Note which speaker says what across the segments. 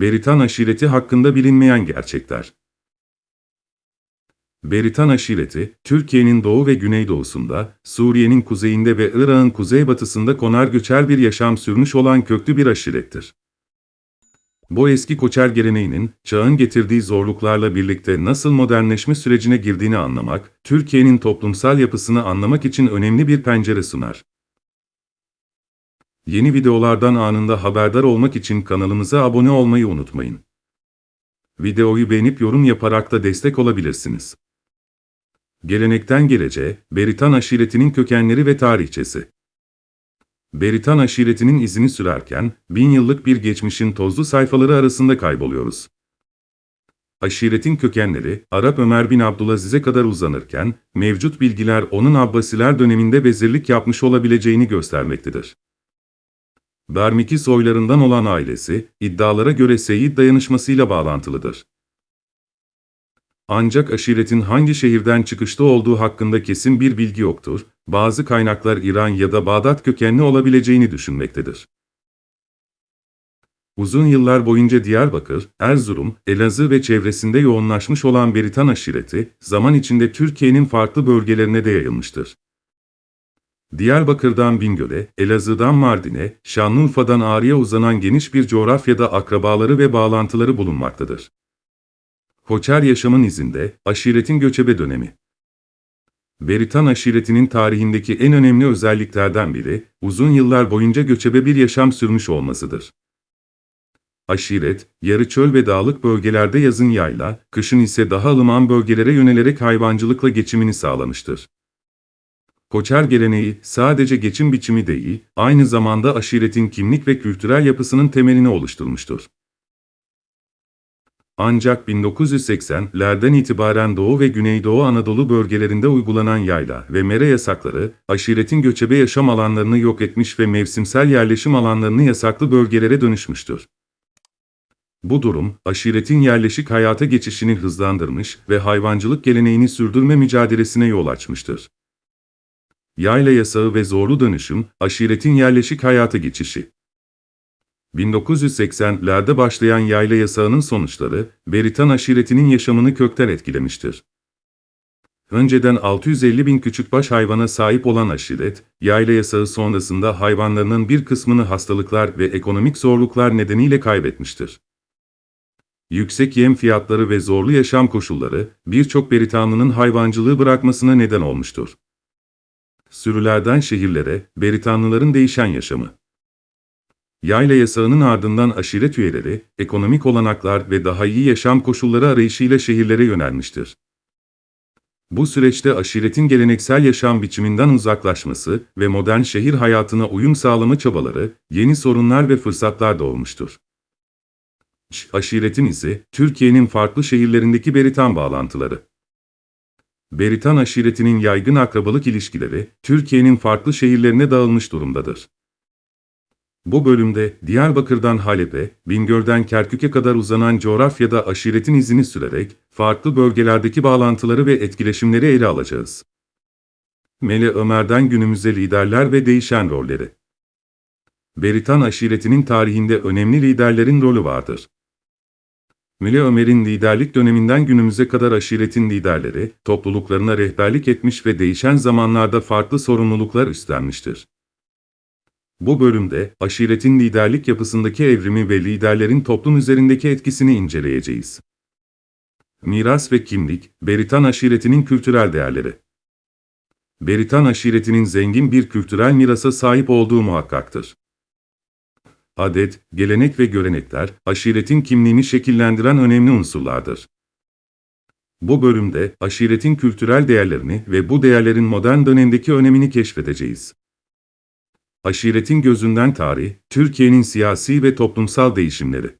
Speaker 1: Beritan aşireti hakkında bilinmeyen gerçekler. Beritan aşireti, Türkiye'nin doğu ve güneydoğusunda, Suriye'nin kuzeyinde ve Irak'ın kuzeybatısında konar göçer bir yaşam sürmüş olan köklü bir aşirettir. Bu eski koçer geleneğinin, çağın getirdiği zorluklarla birlikte nasıl modernleşme sürecine girdiğini anlamak, Türkiye'nin toplumsal yapısını anlamak için önemli bir pencere sunar. Yeni videolardan anında haberdar olmak için kanalımıza abone olmayı unutmayın. Videoyu beğenip yorum yaparak da destek olabilirsiniz. Gelenekten geleceğe, Beritan aşiretinin kökenleri ve tarihçesi. Beritan aşiretinin izini sürerken, bin yıllık bir geçmişin tozlu sayfaları arasında kayboluyoruz. Aşiretin kökenleri, Arap Ömer bin Abdülaziz'e kadar uzanırken, mevcut bilgiler onun Abbasiler döneminde vezirlik yapmış olabileceğini göstermektedir. Bermiki soylarından olan ailesi, iddialara göre Seyit dayanışmasıyla bağlantılıdır. Ancak aşiretin hangi şehirden çıkışta olduğu hakkında kesin bir bilgi yoktur, bazı kaynaklar İran ya da Bağdat kökenli olabileceğini düşünmektedir. Uzun yıllar boyunca Diyarbakır, Erzurum, Elazığ ve çevresinde yoğunlaşmış olan Beritan aşireti, zaman içinde Türkiye'nin farklı bölgelerine de yayılmıştır. Diyarbakır'dan Bingöl'e, Elazığ'dan Mardin'e, Şanlıurfa'dan Ağrı'ya uzanan geniş bir coğrafyada akrabaları ve bağlantıları bulunmaktadır. Koçer yaşamın izinde, aşiretin göçebe dönemi. Beritan aşiretinin tarihindeki en önemli özelliklerden biri, uzun yıllar boyunca göçebe bir yaşam sürmüş olmasıdır. Aşiret, yarı çöl ve dağlık bölgelerde yazın yayla, kışın ise daha ılıman bölgelere yönelerek hayvancılıkla geçimini sağlamıştır. Koçer geleneği sadece geçim biçimi değil, aynı zamanda aşiretin kimlik ve kültürel yapısının temelini oluşturmuştur. Ancak 1980'lerden itibaren Doğu ve Güneydoğu Anadolu bölgelerinde uygulanan yayla ve mere yasakları, aşiretin göçebe yaşam alanlarını yok etmiş ve mevsimsel yerleşim alanlarını yasaklı bölgelere dönüşmüştür. Bu durum, aşiretin yerleşik hayata geçişini hızlandırmış ve hayvancılık geleneğini sürdürme mücadelesine yol açmıştır. Yayla yasağı ve zorlu dönüşüm, aşiretin yerleşik hayata geçişi. 1980'lerde başlayan yayla yasağının sonuçları, Beritan aşiretinin yaşamını kökten etkilemiştir. Önceden 650 bin küçükbaş hayvana sahip olan aşiret, yayla yasağı sonrasında hayvanlarının bir kısmını hastalıklar ve ekonomik zorluklar nedeniyle kaybetmiştir. Yüksek yem fiyatları ve zorlu yaşam koşulları, birçok Beritanlının hayvancılığı bırakmasına neden olmuştur. Sürülerden şehirlere, Beritanlıların değişen yaşamı. Yayla yasağının ardından aşiret üyeleri, ekonomik olanaklar ve daha iyi yaşam koşulları arayışıyla şehirlere yönelmiştir. Bu süreçte aşiretin geleneksel yaşam biçiminden uzaklaşması ve modern şehir hayatına uyum sağlama çabaları, yeni sorunlar ve fırsatlar doğurmuştur. Aşiretin ise, Türkiye'nin farklı şehirlerindeki Beritan bağlantıları. Beritan aşiretinin yaygın akrabalık ilişkileri, Türkiye'nin farklı şehirlerine dağılmış durumdadır. Bu bölümde Diyarbakır'dan Halep'e, Bingöl'den Kerkük'e kadar uzanan coğrafyada aşiretin izini sürerek farklı bölgelerdeki bağlantıları ve etkileşimleri ele alacağız. Mele Ömer'den günümüze liderler ve değişen rolleri. Beritan aşiretinin tarihinde önemli liderlerin rolü vardır. Mele Ömer'in liderlik döneminden günümüze kadar aşiretin liderleri, topluluklarına rehberlik etmiş ve değişen zamanlarda farklı sorumluluklar üstlenmiştir. Bu bölümde, aşiretin liderlik yapısındaki evrimi ve liderlerin toplum üzerindeki etkisini inceleyeceğiz. Miras ve kimlik, Beritan aşiretinin kültürel değerleri. Beritan aşiretinin zengin bir kültürel mirasa sahip olduğu muhakkaktır. Adet, gelenek ve görenekler, aşiretin kimliğini şekillendiren önemli unsurlardır. Bu bölümde, aşiretin kültürel değerlerini ve bu değerlerin modern dönemdeki önemini keşfedeceğiz. Aşiretin gözünden tarih, Türkiye'nin siyasi ve toplumsal değişimleri.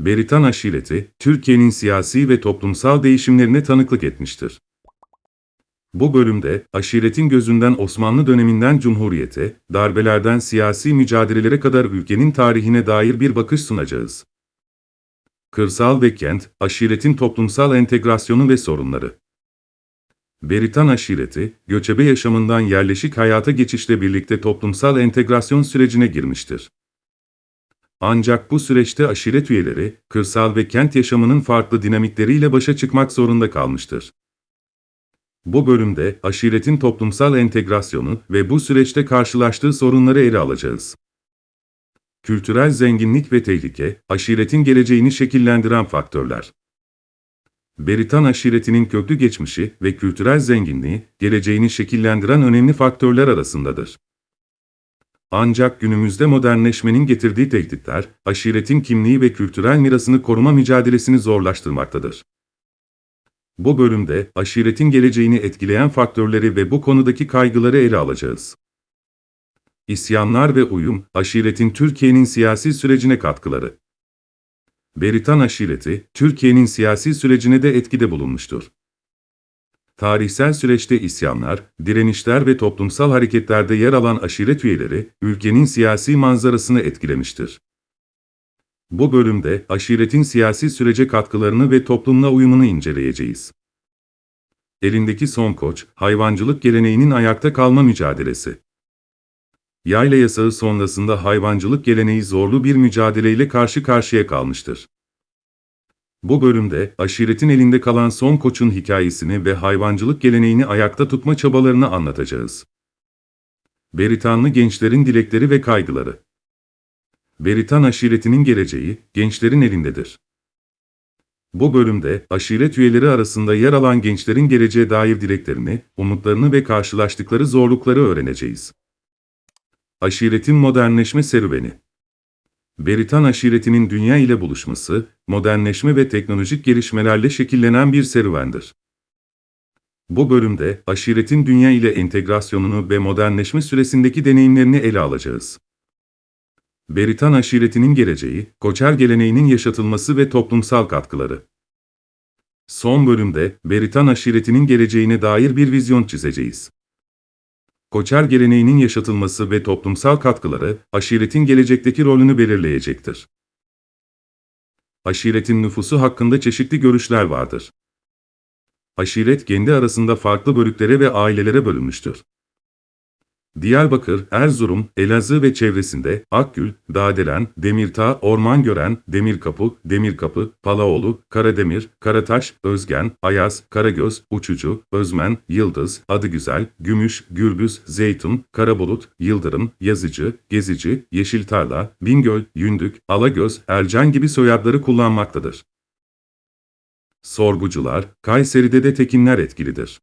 Speaker 1: Beritan aşireti, Türkiye'nin siyasi ve toplumsal değişimlerine tanıklık etmiştir. Bu bölümde, aşiretin gözünden Osmanlı döneminden Cumhuriyete, darbelerden siyasi mücadelelere kadar ülkenin tarihine dair bir bakış sunacağız. Kırsal ve kent, aşiretin toplumsal entegrasyonu ve sorunları. Beritan aşireti, göçebe yaşamından yerleşik hayata geçişle birlikte toplumsal entegrasyon sürecine girmiştir. Ancak bu süreçte aşiret üyeleri, kırsal ve kent yaşamının farklı dinamikleriyle başa çıkmak zorunda kalmıştır. Bu bölümde aşiretin toplumsal entegrasyonu ve bu süreçte karşılaştığı sorunları ele alacağız. Kültürel zenginlik ve tehlike, aşiretin geleceğini şekillendiren faktörler. Beritan aşiretinin köklü geçmişi ve kültürel zenginliği, geleceğini şekillendiren önemli faktörler arasındadır. Ancak günümüzde modernleşmenin getirdiği tehditler, aşiretin kimliği ve kültürel mirasını koruma mücadelesini zorlaştırmaktadır. Bu bölümde aşiretin geleceğini etkileyen faktörleri ve bu konudaki kaygıları ele alacağız. İsyanlar ve uyum, aşiretin Türkiye'nin siyasi sürecine katkıları. Beritan aşireti, Türkiye'nin siyasi sürecine de etkide bulunmuştur. Tarihsel süreçte isyanlar, direnişler ve toplumsal hareketlerde yer alan aşiret üyeleri, ülkenin siyasi manzarasını etkilemiştir. Bu bölümde aşiretin siyasi sürece katkılarını ve toplumla uyumunu inceleyeceğiz. Elindeki son koç, hayvancılık geleneğinin ayakta kalma mücadelesi. Yayla yasağı sonrasında hayvancılık geleneği zorlu bir mücadeleyle karşı karşıya kalmıştır. Bu bölümde aşiretin elinde kalan son koçun hikayesini ve hayvancılık geleneğini ayakta tutma çabalarını anlatacağız. Beritanlı gençlerin dilekleri ve kaygıları. Beritan aşiretinin geleceği gençlerin elindedir. Bu bölümde aşiret üyeleri arasında yer alan gençlerin geleceğe dair dileklerini, umutlarını ve karşılaştıkları zorlukları öğreneceğiz. Aşiretin modernleşme serüveni Beritan aşiretinin dünya ile buluşması, modernleşme ve teknolojik gelişmelerle şekillenen bir serüvendir. Bu bölümde aşiretin dünya ile entegrasyonunu ve modernleşme süresindeki deneyimlerini ele alacağız. Beritan aşiretinin geleceği, Koçer geleneğinin yaşatılması ve toplumsal katkıları. Son bölümde Beritan aşiretinin geleceğine dair bir vizyon çizeceğiz. Koçer geleneğinin yaşatılması ve toplumsal katkıları, aşiretin gelecekteki rolünü belirleyecektir. Aşiretin nüfusu hakkında çeşitli görüşler vardır. Aşiret kendi arasında farklı bölüklere ve ailelere bölünmüştür. Diyarbakır, Erzurum, Elazığ ve çevresinde Akgül, Dağdelen, Demirtağ, Ormangören, Demirkapı, Demirkapı, Palaoğlu, Karademir, Karataş, Özgen, Ayaz, Karagöz, Uçucu, Özmen, Yıldız, Adıgüzel, Gümüş, Gürbüz, Zeytun, Karabulut, Yıldırım, Yazıcı, Gezici, Yeşiltarla, Bingöl, Yündük, Alagöz, Ercan gibi soyadları kullanmaktadır. Sorgucular, Kayseri'de de Tekinler etkilidir.